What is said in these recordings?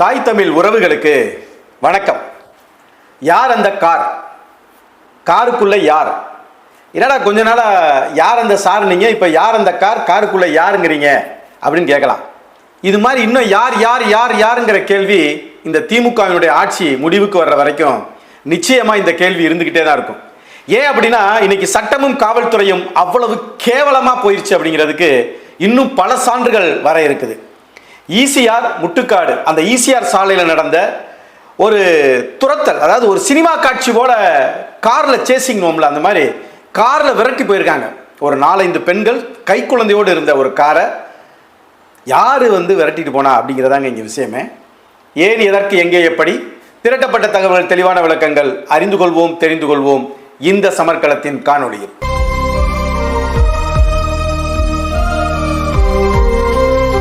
தாய் தமிழ் உறவுகளுக்கு வணக்கம். யார் அந்த கார்? காருக்குள்ள யார்? என்னடா கொஞ்ச நாளாக யார் அந்த சார்னீங்க இப்போ யார் அந்த கார்? காருக்குள்ள யாருங்கிறீங்க? அப்படின்னு கேட்கலாம். இது மாதிரி இன்னும் யார் யார் யார் யாருங்கிற கேள்வி இந்த திமுகவினுடைய ஆட்சி முடிவுக்கு வர்ற வரைக்கும் நிச்சயமாக இந்த கேள்வி இருந்துக்கிட்டே தான் இருக்கும். ஏன் அப்படின்னா இன்னைக்கு சட்டமும் காவல்துறையும் அவ்வளவு கேவலமாக போயிடுச்சு அப்படிங்கிறதுக்கு இன்னும் பல சான்றுகள் வர இருக்குது. ஈசிஆர் முட்டுக்காடு. அந்த ஈசிஆர் சாலையில் நடந்த ஒரு துரத்தல் அதாவது ஒரு சினிமா காட்சி போல காரில் சேசிங் நோம்ல அந்த மாதிரி காரில் விரட்டி போயிருக்காங்க. ஒரு நாலஞ்சு பெண்கள் கை குழந்தையோடு இருந்த ஒரு காரை யார் வந்து விரட்டிட்டு போனா அப்படிங்கிறதாங்க இங்கே விஷயமே. ஏன் எதற்கு எங்கே எப்படி? திரட்டப்பட்ட தகவல்கள் தெளிவான விளக்கங்கள் அறிந்து கொள்வோம் தெரிந்து கொள்வோம். இந்த சமர்க்களத்தின் காணொளியில்.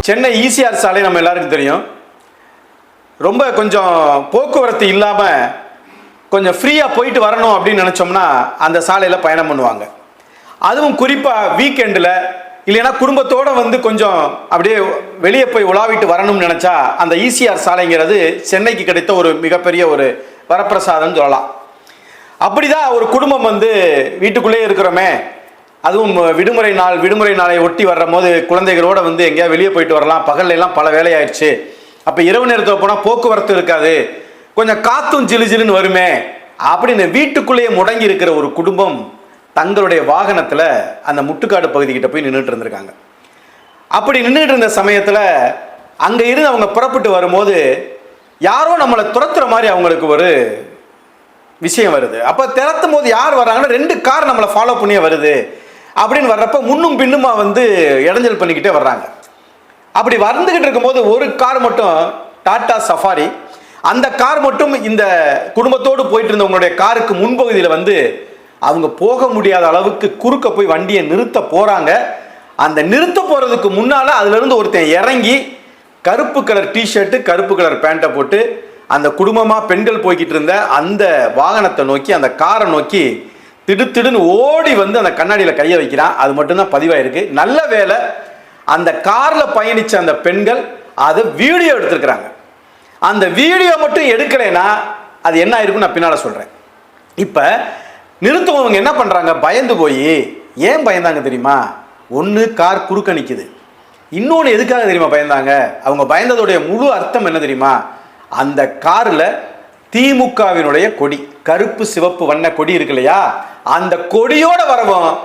சென்னை ஈசிஆர் சாலை நம்ம எல்லாருக்கும் தெரியும். ரொம்ப கொஞ்சம் போக்குவரத்து இல்லாமல் கொஞ்சம் ஃப்ரீயாக போயிட்டு வரணும் அப்படின்னு நினச்சோம்னா அந்த சாலையில் பயணம் பண்ணுவாங்க. அதுவும் குறிப்பாக வீக்கெண்டில் இல்லைன்னா குடும்பத்தோடு வந்து கொஞ்சம் அப்படியே வெளியே போய் உலாவிட்டு வரணும்னு நினச்சா அந்த ஈசிஆர் சாலைங்கிறது சென்னைக்கு கிடைத்த ஒரு மிகப்பெரிய ஒரு வரப்பிரசாதம்னு சொல்லலாம். அப்படிதான் ஒரு குடும்பம் வந்து வீட்டுக்குள்ளேயே இருக்கிறோமே. அதுவும் விடுமுறை நாள் விடுமுறை நாளை ஒட்டி வர்ற போது குழந்தைகளோட வந்து எங்கேயா வெளியே போயிட்டு வரலாம். பகல்ல எல்லாம் பல வேலையாயிடுச்சு. அப்போ இரவு நேரத்தில் போனால் போக்குவரத்து இருக்காது. கொஞ்சம் காத்தும் ஜிலு ஜிலுன்னு வருமே அப்படின்னு வீட்டுக்குள்ளேயே முடங்கி இருக்கிற ஒரு குடும்பம் தங்களுடைய வாகனத்தில் அந்த முட்டுக்காடு பகுதிக்கிட்ட போய் நின்றுட்டு இருந்திருக்காங்க. அப்படி நின்றுட்டு இருந்த சமயத்தில் அங்கே இருந்து அவங்க புறப்பட்டு வரும்போது யாரோ நம்மளை துரத்துற மாதிரி அவங்களுக்கு ஒரு விஷயம் வருது. அப்போ திறத்தும் போது யார் வர்றாங்கன்னா ரெண்டு கார் நம்மளை ஃபாலோ பண்ணியே வருது. அப்படின்னு வர்றப்ப முன்னும் பின்னுமா வந்து இடைஞ்சல் பண்ணிக்கிட்டே வர்றாங்க. அப்படி வந்துக்கிட்டு இருக்கும்போது ஒரு கார் மட்டும் டாடா சஃபாரி அந்த கார் மட்டும் இந்த குடும்பத்தோடு போயிட்டு இருந்தவங்களுடைய காருக்கு முன்பகுதியில் வந்து அவங்க போக முடியாத அளவுக்கு குறுக்க போய் வண்டியை நிறுத்த போகிறாங்க அந்த நிறுத்த போகிறதுக்கு முன்னால் அதுலேருந்து ஒருத்தன் இறங்கி கருப்பு கலர் டிஷர்ட்டு கருப்பு கலர் பேண்ட்டை போட்டு அந்த குடும்பமாக பெண்கள் போய்கிட்டு இருந்த அந்த வாகனத்தை நோக்கி அந்த காரை நோக்கி திடுத்திடுன்னு ஓடி வந்து அந்த கண்ணாடியில் கையை வைக்கிறான் அது மட்டும்தான் பதிவாயிருக்கு. நல்ல வேலை அந்த காரில் பயணித்த அந்த பெண்கள் அதை வீடியோ எடுத்திருக்கிறாங்க. அந்த வீடியோ மட்டும் எடுக்கலைன்னா அது என்ன ஆயிருக்கும் நான் பின்னால் சொல்கிறேன் இப்போ நிறுத்துவவங்க என்ன பண்ணுறாங்க பயந்து போய் ஏன் பயந்தாங்க தெரியுமா? ஒன்று கார் குறுக்க நிக்குது. இன்னொன்று எதுக்காக தெரியுமா பயந்தாங்க? அவங்க பயந்ததுடைய முழு அர்த்தம் என்ன தெரியுமா? அந்த காரில் திமுகவினுடைய கொடி கருப்பு சிவப்பு வண்ண கொடி இருக்கு இல்லையா? அந்த கொடியோட வரவும்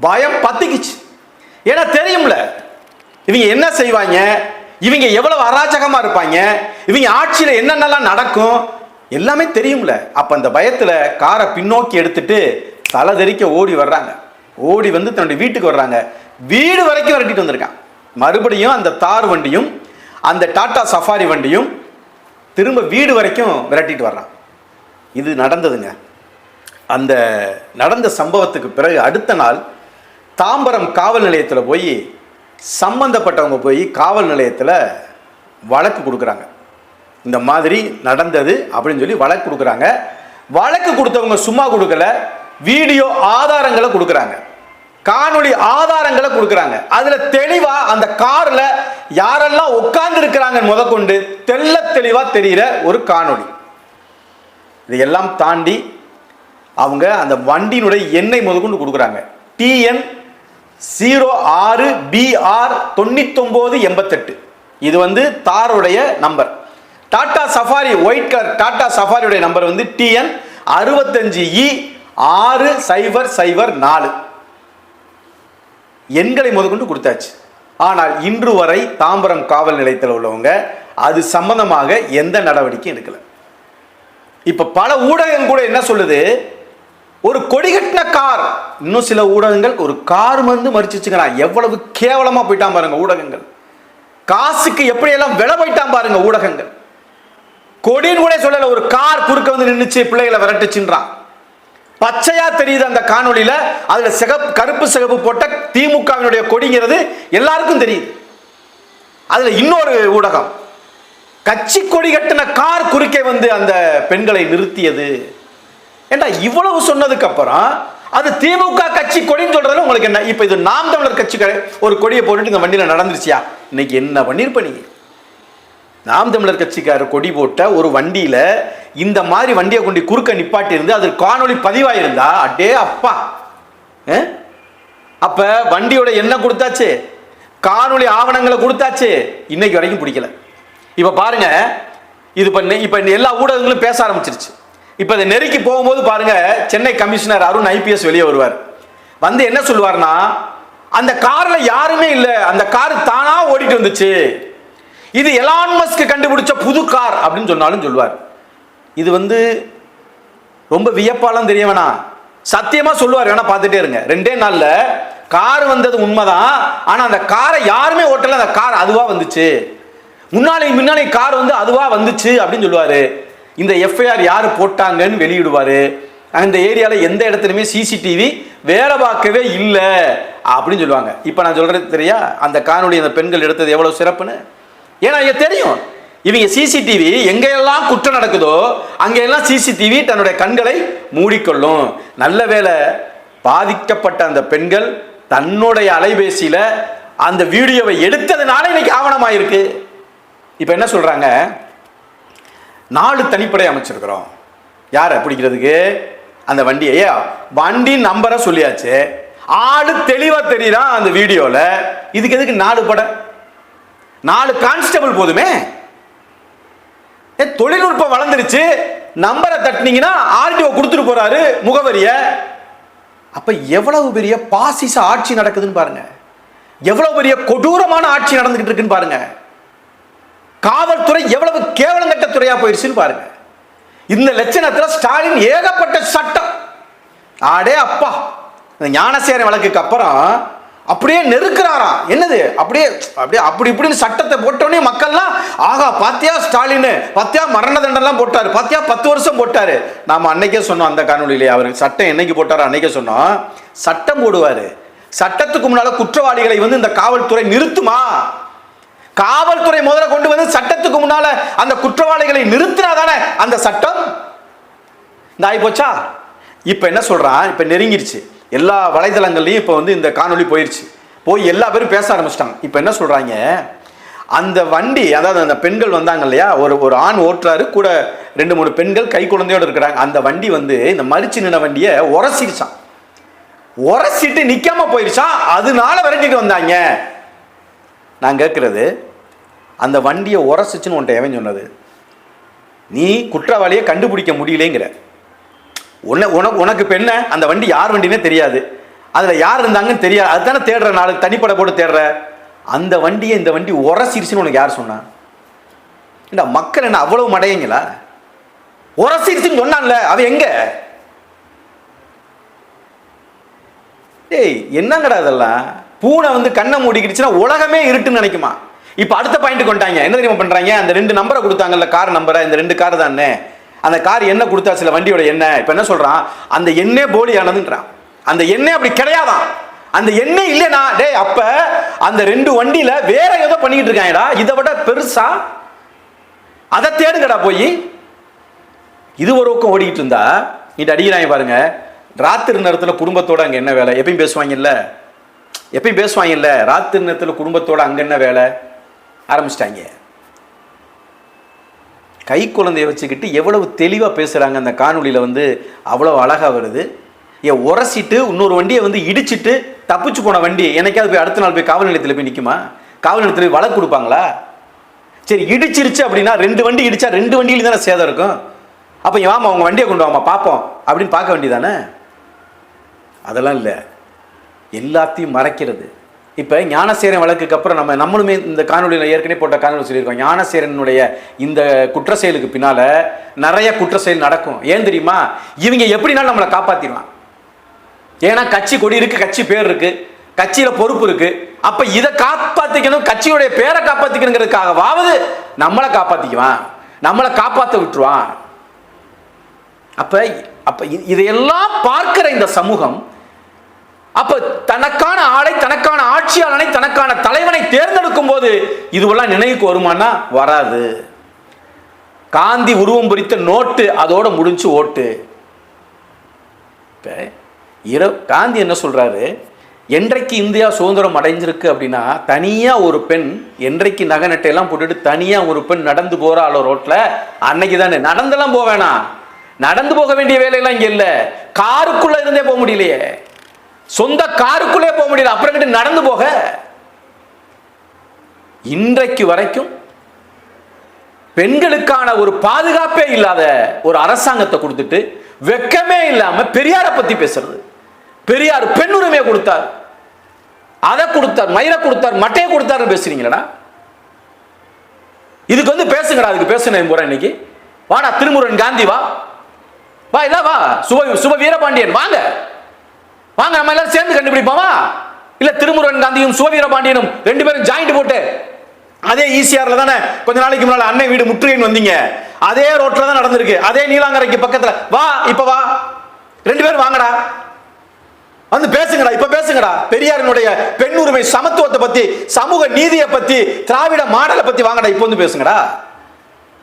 பயம் பத்திக்குச்சு. ஏன்னா தெரியும்ல இவங்க என்ன செய்வாங்க? இவங்க எவ்வளவு அராஜகமா இருப்பாங்க? இவங்க ஆட்சியில என்னென்னலாம் நடக்கும்? எல்லாமே தெரியும்ல. அப்ப அந்த பயத்துல காரை பின்னோக்கி எடுத்துட்டு தலை தெறிக்க ஓடி வர்றாங்க. ஓடி வந்து தன்னுடைய வீட்டுக்கு வர்றாங்க. வீடு வரைக்கும் விரட்டிட்டு வந்திருக்கான். மறுபடியும் அந்த தார் வண்டியும் அந்த டாடா சஃபாரி வண்டியும் திரும்ப வீடு வரைக்கும் விரட்டிட்டு வர்றான். இது நடந்ததுங்க. அந்த நடந்த சம்பவத்துக்கு பிறகு அடுத்த நாள் தாம்பரம் காவல் நிலையத்தில் போய் சம்பந்தப்பட்டவங்க போய் காவல் நிலையத்தில் வழக்கு கொடுக்குறாங்க. இந்த மாதிரி நடந்தது அப்படின்னு சொல்லி வழக்கு கொடுக்குறாங்க. வழக்கு கொடுத்தவங்க சும்மா கொடுக்கல வீடியோ ஆதாரங்களை கொடுக்குறாங்க. காணொளி ஆதாரங்களை கொடுக்குறாங்க. அதில் தெளிவாக அந்த காரில் யாரெல்லாம் உட்கார்ந்து இருக்கிறாங்க முதற்கொண்டு தெள்ள தெளிவாக தெரிகிற ஒரு காணொளி. இதையெல்லாம் தாண்டி அவங்க அந்த வண்டியினுடைய எண்ணெய் முதற்கொண்டு கொடுக்குறாங்க. டிஎன் ஜீரோ ஆறு பிஆர் தொண்ணூத்தொம்போது எண்பத்தெட்டு. இது வந்து தாருடைய number. Tata Safari white colour Tata சஃபாரியுடைய number வந்து டிஎன் அறுபத்தஞ்சு இ ஆறு சைபர் சைபர் நாலு. எண்களை முதற்கொண்டு கொடுத்தாச்சு. ஆனால் இன்று வரை தாம்பரம் காவல் நிலையத்தில் உள்ளவங்க அது சம்பந்தமாக எந்த நடவடிக்கையும் எடுக்கலை. இப்போ பல ஊடகம் கூட என்ன சொல்லுது? ஒரு கொடி கட்டின கார். இன்னும் சில ஊடகங்கள் ஒரு கார் வந்து மறிச்சு எவ்வளவு கேவலமா போயிட்டான் பாருங்க ஊடகங்கள். காசுக்கு எப்படியெல்லாம் விலை போயிட்டான் பாருங்க ஊடகங்கள். கொடின்னு கூட சொல்லல ஒரு கார் குறுக்க வந்து நின்றுச்சு பிள்ளைகளை விரட்டுச்சுன்றான் பச்சையா தெரியுது அந்த காணொலியில அதுல சிகப்பு கருப்பு சிகப்பு போட்ட திமுகவினுடைய கொடிங்கிறது எல்லாருக்கும் தெரியுது. அதுல இன்னொரு ஊடகம். கட்சி கொடி கட்டின கார் குறுக்கே வந்து அந்த பெண்களை நிறுத்தியது. ஏண்டா இவ்வளவு சொன்னதுக்கு அப்புறம் அது திமுக கட்சி கொடின்னு சொல்றதுல உங்களுக்கு என்ன? இப்போ இது நாம் தமிழர் கட்சி ஒரு கொடியை போட்டுட்டு இந்த வண்டியில் நடந்துருச்சியா? இன்னைக்கு என்ன பண்ணிருப்ப நீங்க? நாம் தமிழர் கட்சிக்காரர் கொடி போட்ட ஒரு வண்டியில இந்த மாதிரி வண்டியை கொண்டு குறுக்க நிப்பாட்டி இருந்து அது காணொளி பதிவாயிருந்தா? அடே அப்பா. அஹ்? அப்ப வண்டியோட என்ன கொடுத்தாச்சு. காணொளி ஆவணங்களை கொடுத்தாச்சு. இன்னைக்கு வரைக்கும் பிடிக்கல. இப்ப பாருங்க இது இப்ப இப்போ இப்ப எல்லா ஊடகங்களும் பேச ஆரம்பிச்சிருச்சு. இப்போ அதை நெருக்கி போகும்போது பாருங்க சென்னை கமிஷனர் அருண் ஐபிஎஸ் வெளியே வருவார். வந்து என்ன சொல்லுவார்னா அந்த காரில் யாருமே இல்லை அந்த கார் தானா ஓடிட்டு வந்துச்சு. இது எலான் மஸ்க் கண்டுபிடிச்ச புது கார் அப்படின்னு சொன்னாலும் சொல்லுவார். இது வந்து ரொம்ப வியப்பாலாம் தெரிய வேணாம். சத்தியமாக சொல்லுவார் வேணா பார்த்துட்டே இருங்க. ரெண்டே நாளில் கார் வந்தது உண்மைதான் ஆனால் அந்த காரை யாருமே ஓட்டல அந்த கார் அதுவாக வந்துச்சு. முன்னாலே முன்னாலே கார் வந்து அதுவாக வந்துச்சு அப்படின்னு சொல்லுவார். இந்த எஃப்ஐஆர் யார் போட்டாங்கன்னு வெளியிடுவார். அந்த ஏரியாவில் எந்த இடத்துலையுமே சிசிடிவி வேலை பார்க்கவே இல்லை அப்படின்னு சொல்லுவாங்க. இப்போ நான் சொல்கிறது தெரியா? அந்த காணொலி அந்த பெண்கள் எடுத்தது எவ்வளோ சிறப்புன்னு? ஏன்னா இங்கே தெரியும். இவங்க சிசிடிவி எங்கெல்லாம் குற்றம் நடக்குதோ அங்கெல்லாம் சிசிடிவி தன்னுடைய கண்களை மூடிக்கொள்ளும். நல்ல வேலை பாதிக்கப்பட்ட அந்த பெண்கள் தன்னுடைய அலைபேசியில் அந்த வீடியோவை எடுத்ததுனால இன்னைக்கு ஆவணமாயிருக்கு. இப்போ என்ன சொல்கிறாங்க நாலு தனிப்படை அமைச்சிருக்கிறோம். யாரை பிடிக்கிறதுக்கு? அந்த வண்டியை. வண்டி நம்பரை சொல்லியாச்சு. ஆளு தெளிவாக தெரியுறான் அந்த வீடியோவில் இதுக்கு எதுக்கு நாலு படை? நாலு கான்ஸ்டபிள் போதுமே. ஏ, தொழில்நுட்பம் வளர்ந்துருச்சு. நம்பரை தட்டினீங்கன்னா ஆர்டிஓ கொடுத்துட்டு போறாரு முகவரிய. அப்ப எவ்வளவு பெரிய பாசிச ஆட்சி நடக்குதுன்னு பாருங்க. எவ்வளவு பெரிய கொடூரமான ஆட்சி நடந்துகிட்டு இருக்குன்னு பாருங்க. காவல்துறை எவ்வளவு கேவலங்கட்ட துறையா போயிடுச்சுன்னு பாருங்க. இந்த லட்சணத்தில் ஸ்டாலின் ஏகப்பட்ட சட்டம். ஆடே அப்பா. இந்த ஞானசேரன் வழக்குக்கு அப்புறம் அப்படியே நெருக்கிறாராம் என்னது? அப்படியே அப்படியே அப்படி இப்படின்னு சட்டத்தை போட்டோன்னே மக்கள்லாம் ஆகா பாத்தியா ஸ்டாலின் பாத்தியா மரண தண்டெல்லாம் போட்டார்? பாத்தியா பத்து வருஷம் போட்டார்? நாம் அன்னைக்கே சொன்னோம் அந்த காணொலியிலே அவருக்கு சட்டம் என்னைக்கு போட்டாரோ அன்னைக்கே சொன்னோம். சட்டம் போடுவார். சட்டத்துக்கு முன்னால் குற்றவாளிகளை வந்து இந்த காவல்துறை நிறுத்துமா? காவல்துறை முதல்ல கொண்டு வந்து சட்டத்துக்கு முன்னால அந்த குற்றவாளிகளை நிறுத்தினாதானே அந்த சட்டம்? இந்த ஆகி போச்சா? இப்போ என்ன சொல்றான்? இப்போ நெருங்கிருச்சு. எல்லா வலைதளங்கள்லையும் இப்போ வந்து இந்த காணொளி போயிருச்சு. போய் எல்லா பேரும் பேச ஆரம்பிச்சிட்டாங்க. இப்போ என்ன சொல்றாங்க? அந்த வண்டி அதாவது அந்த பெண்கள் வந்தாங்க இல்லையா? ஒரு ஒரு ஆண் ஓட்டுறாரு கூட ரெண்டு மூணு பெண்கள் கை குழந்தையோடு இருக்கிறாங்க. அந்த வண்டி வந்து இந்த மறிச்சு நின்ன வண்டியை உரசிருச்சான் உரசிட்டு நிற்காம போயிருச்சான் அதனால விரட்டிட்டு வந்தாங்க. நான் கேட்குறது அந்த வண்டியை உரசிச்சுன்னு உன்ட்ட எவன் சொன்னது? நீ குற்றவாளியை கண்டுபிடிக்க முடியலேங்கிற. உன்ன உனக்கு உனக்கு இப்போ என்ன? அந்த வண்டி யார் வண்டினே தெரியாது. அதில் யார் இருந்தாங்கன்னு தெரியாது. அதுதானே தேடுற நாளுக்கு தனிப்படை போட்டு தேடுற. அந்த வண்டியை இந்த வண்டி உரசிருச்சுன்னு உனக்கு யார் சொன்னான் இந்த மக்கள் என்ன அவ்வளவு மடையங்களா? உரசிருச்சுன்னு சொன்னான்ல அவ எங்க? ஏய் என்னங்கடா அதெல்லாம் பூனை வந்து கண்ணை மூடிக்கிடுச்சுன்னா உலகமே இருட்டுன்னு நினைக்குமா? இப்போ அடுத்த பாயிண்ட் கொண்டாங்க என்ன தெரியுமா பண்றாங்க? அந்த ரெண்டு நம்பரை கொடுத்தாங்கல்ல கார் நம்பரை இந்த ரெண்டு கார் தானே? அந்த கார் என்ன கொடுத்தா சில வண்டியோட எண்ணெய் இப்போ என்ன சொல்றான்? அந்த எண்ணெய் போலியானதுன்றான். அந்த எண்ணெய் அப்படி கிடையாதான். அந்த எண்ணெய் இல்லைனா டேய் அப்ப அந்த ரெண்டு வண்டியில வேற ஏதோ பண்ணிக்கிட்டு இருக்காங்கடா. இதை விட பெருசா? அதை தேடுங்கடா போய். இது ஒரு பக்கம் ஓடிக்கிட்டு இருந்தா நீட்டு அடிக்கிறாங்க பாருங்க. ராத்திரி நேரத்தில் குடும்பத்தோட அங்கே என்ன வேலை? எப்பயும் பேசுவாங்கல்ல? எப்பயும் பேசுவாங்கல்ல ராத்திரி நேரத்தில் குடும்பத்தோட அங்கே என்ன வேலை? ஆரம்பிச்சிட்டாங்க. கை குழந்தைய வச்சுக்கிட்டு எவ்வளவு தெளிவாக பேசுகிறாங்க அந்த காணொலியில் வந்து அவ்வளோ அழகாக வருது. ஏன் உரசிட்டு இன்னொரு வண்டியை வந்து இடிச்சிட்டு தப்பிச்சு போன வண்டி என்னைக்காவது போய் அடுத்த நாள் போய் காவல் நிலையத்தில் போய் நிற்குமா காவல் நிலையத்தில் போய் வழக்கு கொடுப்பாங்களா? சரி இடிச்சிருச்சு அப்படின்னா ரெண்டு வண்டி இடிச்சா ரெண்டு வண்டியிலும் தானே சேதம் இருக்கும். அப்போ வாமா அவங்க வண்டியை கொண்டு வாமா பார்ப்போம் அப்படின்னு பார்க்க வேண்டியதானே? அதெல்லாம் இல்லை. எல்லாத்தையும் மறைக்கிறது. இப்போ ஞானசேரன் வழக்குக்கு அப்புறம் நம்ம நம்மளுமே இந்த காணொலியில் ஏற்கனவே போட்ட காணொலி சொல்லியிருக்கோம். ஞானசேரனுடைய இந்த குற்ற செயலுக்கு பின்னால் நிறைய குற்ற செயல் நடக்கும். ஏன் தெரியுமா? இவங்க எப்படினாலும் நம்மளை காப்பாற்றிடுவான் ஏன்னா கட்சி கொடி இருக்குது கட்சி பேர் இருக்குது கட்சியில் பொறுப்பு இருக்கு. அப்போ இதை காப்பாற்றிக்கணும் கட்சியுடைய பேரை காப்பாற்றிக்கணுங்கிறதுக்காகவாவது நம்மளை காப்பாற்றிக்குவான் நம்மளை காப்பாற்ற விட்டுருவான். அப்போ அப்போ இதையெல்லாம் பார்க்கிற இந்த சமூகம் அப்ப தனக்கான ஆளை தனக்கான ஆட்சியாளனை தனக்கான தலைவனை தேர்ந்தெடுக்கும் போது இதுவெல்லாம் நினைவுக்கு வருமானா? வராது. காந்தி உருவம் பொறித்த நோட்டு அதோட முடிஞ்சு ஓட்டு. இப்போ இரவு காந்தி என்ன சொல்றாரு? என்றைக்கு இந்தியா சுதந்திரம் அடைஞ்சிருக்கு அப்படின்னா தனியா ஒரு பெண் என்றைக்கு நகை நட்டையெல்லாம் போட்டுட்டு தனியா ஒரு பெண் நடந்து போறாளோ ரோட்ல அன்னைக்கு தானே. நடந்தெல்லாம் போக வேணாம். நடந்து போக வேண்டிய வேலையெல்லாம் இங்க இல்லை. காருக்குள்ள இருந்தே போக முடியலையே. சொந்த காருக்குள்ளே போக முடியல அப்புறம் நடந்து போக. இன்றைக்கு வரைக்கும் பெண்களுக்கான ஒரு பாதுகாப்பே இல்லாத ஒரு அரசாங்கத்தை கொடுத்துட்டு வெக்கமே இல்லாம பெரியாரை பத்தி பேசுறது. பெரியார் பெண் உரிமையை கொடுத்தார். அதை கொடுத்தார் மயிரை கொடுத்தார் மட்டையை கொடுத்தாருன்னு பேசுறீங்களா இதுக்கு வந்து பேசுங்கடா அதுக்கு பேசுனேன் போறேன் இன்னைக்கு. வாடா திருமுருகன் காந்தி வா. வா இல்ல வா. சுப சுப வீரபாண்டியன் வாங்க. வாங்க நம்ம எல்லாரும் சேர்ந்து கண்டுபிடிப்போமா? இல்ல திருமுருகன் காந்தியும் சுவீர பாண்டியனும் ரெண்டு பேரும் ஜாயிண்ட் போட்டு. அதே ஈசிஆர்ல தானே கொஞ்ச நாளைக்கு முன்னால அண்ணன் வீடு முற்றுகைன்னு வந்தீங்க. அதே ரோட்ல தான் நடந்திருக்கு. அதே நீலாங்கரைக்கு பக்கத்துல. வா இப்ப வா. ரெண்டு பேரும் வாங்கடா. வந்து பேசுங்கடா இப்ப பேசுங்கடா. பெரியாரினுடைய பெண் உரிமை சமத்துவத்தை பத்தி சமூக நீதியை பத்தி திராவிட மாடலை பத்தி வாங்கடா இப்ப வந்து பேசுங்கடா.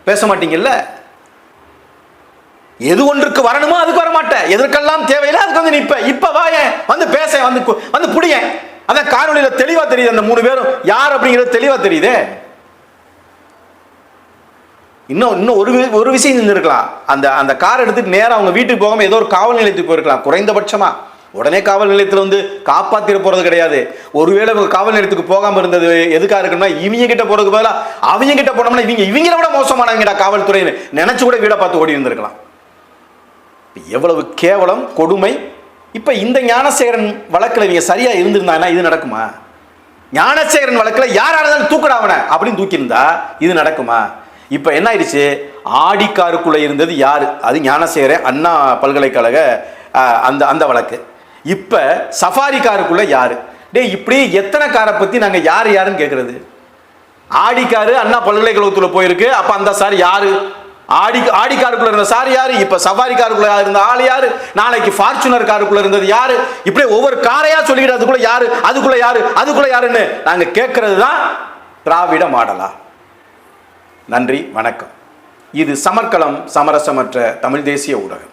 பேச மாட்டீங்கல்ல? எது ஒன்றுக்கு வரணுமோ அதுக்கு வர மாட்டேன் எதற்கெல்லாம் தேவையில்லை அதுக்கு வந்து நிப்ப இப்ப வாயேன் வந்து பேச வந்து வந்து புடியேன் அதான் காணொளியில தெளிவா தெரியுது அந்த மூணு பேரும். யார் அப்படிங்கிறது தெளிவா தெரியுதே. இன்னும் இன்னும் ஒரு ஒரு விஷயம் இருந்திருக்கலாம் அந்த அந்த கார் எடுத்துட்டு நேராக அவங்க வீட்டுக்கு போகாம ஏதோ ஒரு காவல் நிலையத்துக்கு போயிருக்கலாம். குறைந்தபட்சமா. உடனே காவல் நிலையத்தில் வந்து காப்பாத்திர போறது கிடையாது. ஒருவேளை இவங்க காவல் நிலையத்துக்கு போகாம இருந்தது எதுக்காக இருக்குன்னா இவங்க கிட்ட போறதுக்கு பதிலாக அவங்க கிட்ட போனோம்னா இவங்க இவங்கள விட மோசமானவங்கடா காவல்துறைன்னு நினைச்சு கூட வீடை பார்த்து ஓடி இருந்திருக்கலாம். எவ்வளவு கேவலம் கொடுமை. இப்போ இந்த ஞானசேகரன் வழக்கில் நீங்கள் சரியாக இருந்திருந்தாங்கன்னா இது நடக்குமா? ஞானசேகரன் வழக்கில் யாரா இருந்தாலும் தூக்குடா அப்படின்னு தூக்கியிருந்தா இது நடக்குமா? இப்போ என்ன ஆயிடுச்சு? ஆடிக்காருக்குள்ளே இருந்தது யார்? அது ஞானசேகரன் அண்ணா பல்கலைக்கழக அந்த அந்த வழக்கு. இப்போ சஃபாரி காருக்குள்ளே யார்? டேய் இப்படி எத்தனை காரை பற்றி நாங்கள் யார் யாருன்னு கேட்குறது ஆடிக்காரு அண்ணா பல்கலைக்கழகத்தில் போயிருக்கு. அப்போ அந்த சார் யார்? ஆடி ஆடி காருக்குள்ள இருந்த சார் யாரு? இப்ப சவாரி காருக்குள்ள இருந்த ஆள் யாரு? நாளைக்கு ஃபார்ச்சுனர் காருக்குள்ள இருந்தது யாரு? இப்படி ஒவ்வொரு காரையா சொல்லிட்டு அதுக்குள்ள யாரு? அதுக்குள்ள யாரு? அதுக்குள்ள யாருன்னு நாங்க கேட்கறது தான் திராவிட மாடலா? நன்றி வணக்கம். இது சமர்க்களம் சமரசமற்ற தமிழ் தேசிய ஊடகம்.